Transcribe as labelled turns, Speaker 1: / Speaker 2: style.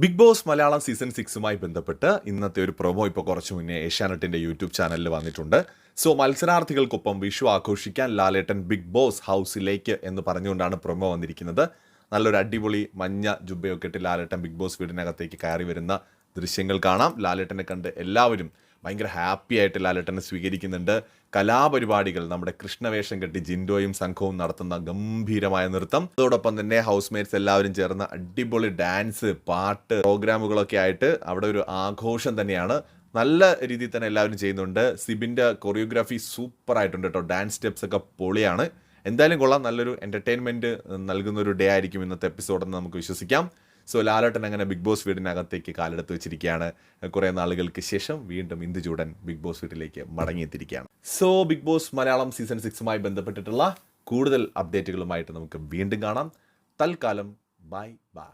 Speaker 1: Big boss Malayalam season സിക്സുമായി ബന്ധപ്പെട്ട് ഇന്നത്തെ ഒരു പ്രൊമോ ഇപ്പോൾ കുറച്ച് മുന്നേ ഏഷ്യാനെറ്റിന്റെ യൂട്യൂബ് ചാനലിൽ വന്നിട്ടുണ്ട്. സോ മത്സരാർത്ഥികൾക്കൊപ്പം വിഷു ആഘോഷിക്കാൻ ലാലേട്ടൻ ബിഗ് ബോസ് ഹൗസിലേക്ക് എന്ന് പറഞ്ഞുകൊണ്ടാണ് പ്രൊമോ വന്നിരിക്കുന്നത്. നല്ലൊരു അടിപൊളി മഞ്ഞ ജുബയൊക്കെ ഇട്ട് ലാലേട്ടൻ ബിഗ് ബോസ് വീടിനകത്തേക്ക് കയറി വരുന്ന ദൃശ്യങ്ങൾ കാണാം. ലാലേട്ടനെ കണ്ട് എല്ലാവരും ഭയങ്കര ഹാപ്പി ആയിട്ട് ലാലേട്ടനെ സ്വീകരിക്കുന്നുണ്ട്. കലാപരിപാടികൾ നമ്മുടെ കൃഷ്ണവേഷം കെട്ടി ജിൻഡോയും സംഘവും നടത്തുന്ന ഗംഭീരമായ നൃത്തം. അതോടൊപ്പം തന്നെ ഹൗസ് മേറ്റ്സ് എല്ലാവരും ചേർന്ന് അടിപൊളി ഡാൻസ് പാട്ട് പ്രോഗ്രാമുകളൊക്കെ ആയിട്ട് അവിടെ ഒരു ആഘോഷം തന്നെയാണ്. നല്ല രീതിയിൽ തന്നെ എല്ലാവരും ചെയ്യുന്നുണ്ട്. സിബിന്റെ കൊറിയോഗ്രാഫി സൂപ്പർ ആയിട്ടുണ്ട് കേട്ടോ. ഡാൻസ് സ്റ്റെപ്സ് ഒക്കെ പൊളിയാണ്. എന്തായാലും കൊള്ളാം. നല്ലൊരു എന്റർടൈൻമെന്റ് നൽകുന്ന ഒരു ഡേ ആയിരിക്കും ഇന്നത്തെ എപ്പിസോഡെന്ന് നമുക്ക് വിശ്വസിക്കാം. സോ ലാലേട്ടൻ അങ്ങനെ ബിഗ് ബോസ് വീടിനകത്തേക്ക് കാലെടുത്ത് വെച്ചിരിക്കുകയാണ്. കുറേ നാളുകൾക്ക് ശേഷം വീണ്ടും ഇന്ദുചൂടൻ ബിഗ് ബോസ് വീട്ടിലേക്ക് മടങ്ങിയെത്തിയിരിക്കുകയാണ്. So big boss Malayalam season സിക്സുമായി ബന്ധപ്പെട്ടിട്ടുള്ള കൂടുതൽ അപ്ഡേറ്റുകളുമായിട്ട് നമുക്ക് വീണ്ടും കാണാം. തൽക്കാലം ബൈ ബൈ